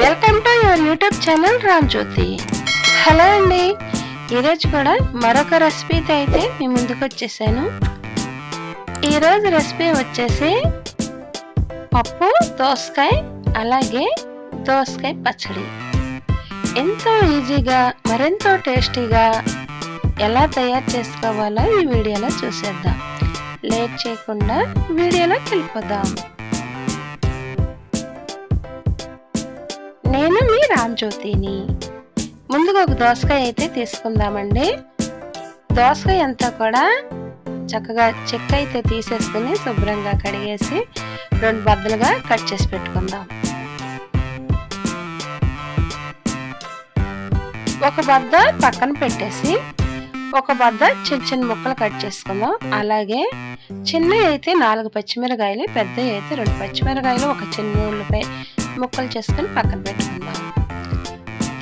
Welcome to your YouTube channel Ram Jyothi hello అండి. ఈరోజు కూడా మరొక రెసిపీతో అయితే మీ ముందుకు వచ్చేసాను. ఈరోజు రెసిపీ వచ్చేసి పప్పు దోసకాయ అలాగే దోసకాయ పచ్చడి. ఎంతో ఈజీగా మరెంతో టేస్టీగా ఎలా తయారు చేసుకోవాలో ఈ వీడియోలో చూసేద్దాం. లేట్ చేయకుండా వీడియోలోకి వెళ్ళిపోదాం. రామ్జ్యోతిని ముందుగా ఒక దోసకాయ అయితే తీసుకుందామండి. దోసకాయ అంతా కూడా చక్కగా చెక్క అయితే తీసేసుకుని శుభ్రంగా కడిగేసి రెండు బద్దలుగా కట్ చేసి పెట్టుకుందాం. ఒక బద్ద పక్కన పెట్టేసి ఒక బద్ద చిన్న చిన్న ముక్కలు కట్ చేసుకుందాం. అలాగే చిన్న అయితే నాలుగు పచ్చిమిరకాయలు పెద్ద అయితే రెండు పచ్చిమిరకాయలు ఒక చిన్న ఉల్లిపాయ ముక్కలు చేసుకొని పక్కన పెట్టుకుందాం.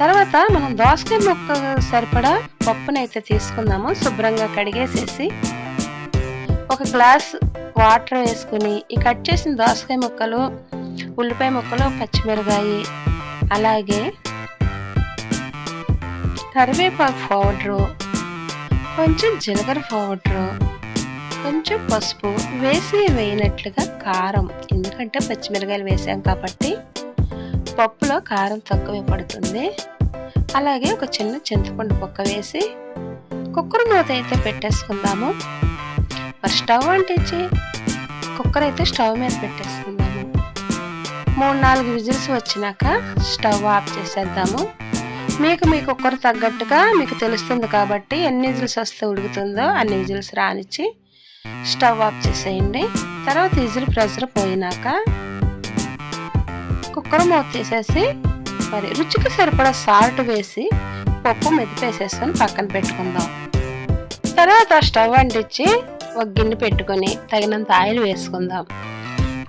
తర్వాత మనం దోసకాయ ముక్క సరిపడా పప్పునైతే తీసుకుందాము. శుభ్రంగా కడిగేసేసి ఒక గ్లాస్ వాటర్ వేసుకుని ఈ కట్ చేసిన దోసకాయ ముక్కలు ఉల్లిపాయ ముక్కలు పచ్చిమిరకాయ అలాగే కరివేపాకు పౌడరు కొంచెం జీలకర్ర పౌడరు కొంచెం పసుపు వేసి వేయినట్లుగా కారం. ఎందుకంటే పచ్చిమిరకాయలు వేసాం కాబట్టి పప్పులో కారం తక్కువే పడుతుంది. అలాగే ఒక చిన్న చింతపండు పొక్క వేసి కుక్కర్ మూత అయితే పెట్టేసుకుందాము. మరి స్టవ్ అంటించి కుక్కర్ అయితే స్టవ్ మీద పెట్టేసుకుందాము. మూడు నాలుగు విజిల్స్ వచ్చినాక స్టవ్ ఆఫ్ చేసేద్దాము. మీకు మీ కుక్కర్ తగ్గట్టుగా మీకు తెలుస్తుంది కాబట్టి ఎన్ని విజిల్స్ వస్తే ఉడుకుతుందో అన్ని విజిల్స్ రానిచ్చి స్టవ్ ఆఫ్ చేసేయండి. తర్వాత విజిల్ ప్రెషర్ పోయినాక కుక్కర్ మూత తీసేసి మరి రుచికి సరిపడా సాల్ట్ వేసి పప్పు మెదిపేసేసుకొని పక్కన పెట్టుకుందాం. తర్వాత స్టవ్ అంటించి ఒక గిన్నె పెట్టుకొని తగినంత ఆయిల్ వేసుకుందాం.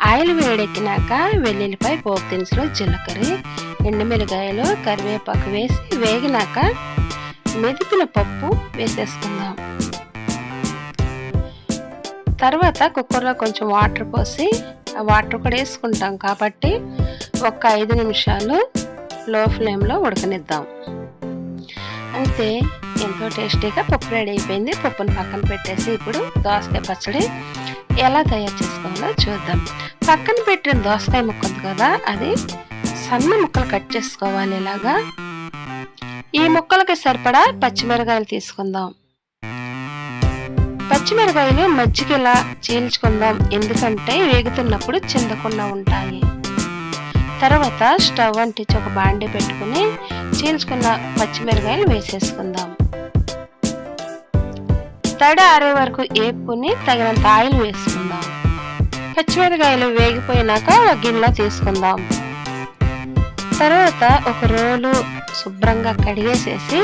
ఆయిల్ వేడెక్కినాక వెల్లుల్లిపై పోపు దినుసులు జీలకర్ర ఎండుమిరకాయలు కరివేపాకు వేసి వేగినాక మెదిపిన పప్పు వేసేసుకుందాం. తర్వాత కుక్కర్లో కొంచెం వాటర్ పోసి వాటర్ కూడా వేసుకుంటాం కాబట్టి ఒక ఐదు నిమిషాలు లో ఫ్లేమ్లో ఉడకనిద్దాం. అంతే ఎంతో టేస్టీగా పప్పు రెడీ అయిపోయింది. పప్పును పక్కన పెట్టేసి ఇప్పుడు దోసకాయ పచ్చడి ఎలా తయారు చేసుకోవాలో చూద్దాం. పక్కన పెట్టిన దోసకాయ ముక్క కదా అది సన్న ముక్కలు కట్ చేసుకోవాలి ఇలాగా. ఈ ముక్కలకి సరిపడా పచ్చిమిరకాయలు తీసుకుందాం. పచ్చిమిరపకాయలు మజ్జిగలా చీల్చుకుందాం. ఎందుకంటే వేగుతున్నప్పుడు చిందకుండా ఉంటాయి. తర్వాత స్టవ్ అంటించి ఒక బాండి పెట్టుకుని చీల్చుకున్న పచ్చిమిరపకాయలు వేసేసుకుందాం. తడి ఆరే వరకు వేపుకుని తగినంత ఆయిల్ వేసుకుందాం. పచ్చిమిరకాయలు వేగిపోయినాక ఒక గిన్నెలో తీసుకుందాం. తర్వాత ఒక రోలు శుభ్రంగా కడిగేసేసి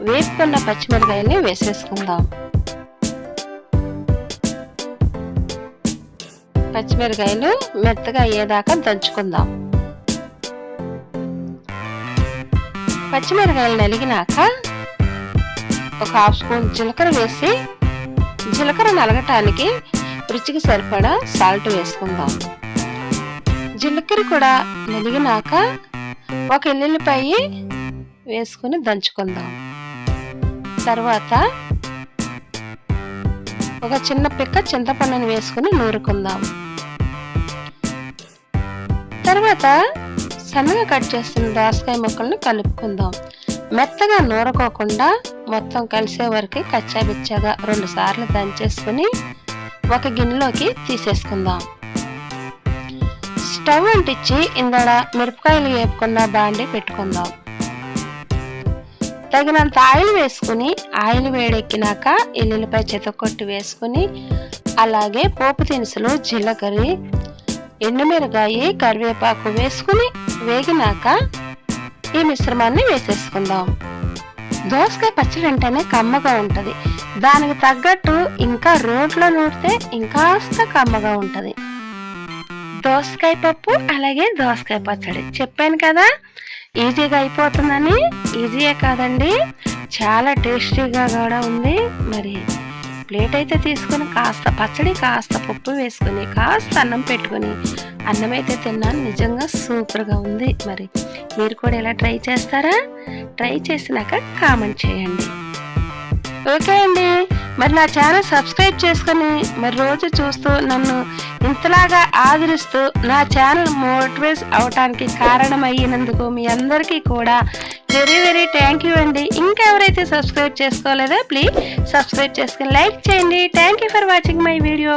వేపుకున్న పచ్చిమిరకాయల్ని వేసేసుకుందాం. పచ్చిమిరకాయలు మెత్తగా అయ్యేదాకా దంచుకుందాం. పచ్చిమిరకాయలు నలిగినాక ఒక హాఫ్ స్పూన్ జీలకర్ర వేసి జీలకర్ర నలగటానికి రుచికి సరిపడా సాల్ట్ వేసుకుందాం. జీలకర్ర కూడా నలిగినాక ఒక ఎల్లుల్లిపాయ వేసుకుని దంచుకుందాం. తర్వాత ఒక చిన్న పిక్క చింతపండుని వేసుకుని నూరుకుందాం. తర్వాత సన్నగా కట్ చేసిన దోసకాయ ముక్కలను కలుపుకుందాం. మెత్తగా నూరుకోకుండా మొత్తం కలిసే వరకు కచ్చాబిచ్చాగా రెండు సార్లు దంచేసుకుని ఒక గిన్నెలోకి తీసేసుకుందాం. స్టవ్ అంటించి ఇందడ మిరపకాయలు వేపుకున్న బాండి పెట్టుకుందాం. తగినంత ఆయిల్ వేసుకుని ఆయిల్ వేడెక్కినాక ఎల్లుల్లిపాయ చెతకొట్టి వేసుకుని అలాగే పోపు దినుసులు జీలకర్ర ఎండుమిరకాయ కరివేపాకు వేసుకుని వేగినాక ఈ మిశ్రమాన్ని వేసేసుకుందాం. దోసకాయ పచ్చడి అంటేనే కమ్మగా ఉంటుంది. దానికి తగ్గట్టు ఇంకా రోట్లో నూరితే ఇంకాస్త కమ్మగా ఉంటుంది. దోసకాయ పప్పు అలాగే దోసకాయ పచ్చడి. చెప్పాను కదా ఈజీగా అయిపోతుందని? ఈజీయే కాదండి. చాలా టేస్టీగా కూడా ఉంది. మరి ప్లేట్ అయితే తీసుకొని కాస్త పచ్చడి కాస్త పప్పు వేసుకొని కాస్త అన్నం పెట్టుకొని అన్నం అయితే తిన్నాను. నిజంగా సూపర్గా ఉంది. మరి మీరు కూడా ఇలా ట్రై చేస్తారా? ట్రై చేసినాక కామెంట్ చేయండి. ఓకే అండి. మరి నా ఛానల్ సబ్స్క్రైబ్ చేసుకొని మరి రోజు చూస్తూ నన్ను ఇంతలాగా ఆదరిస్తూ నా ఛానల్ మోటివేట్ అవటానికి కారణమయ్యినందుకు మీ అందరికీ కూడా వెరీ వెరీ థ్యాంక్ యూ అండి. ఇంకెవరైతే సబ్స్క్రైబ్ చేసుకోలేదో ప్లీజ్ సబ్స్క్రైబ్ చేసుకొని లైక్ చేయండి. Thank you for watching my video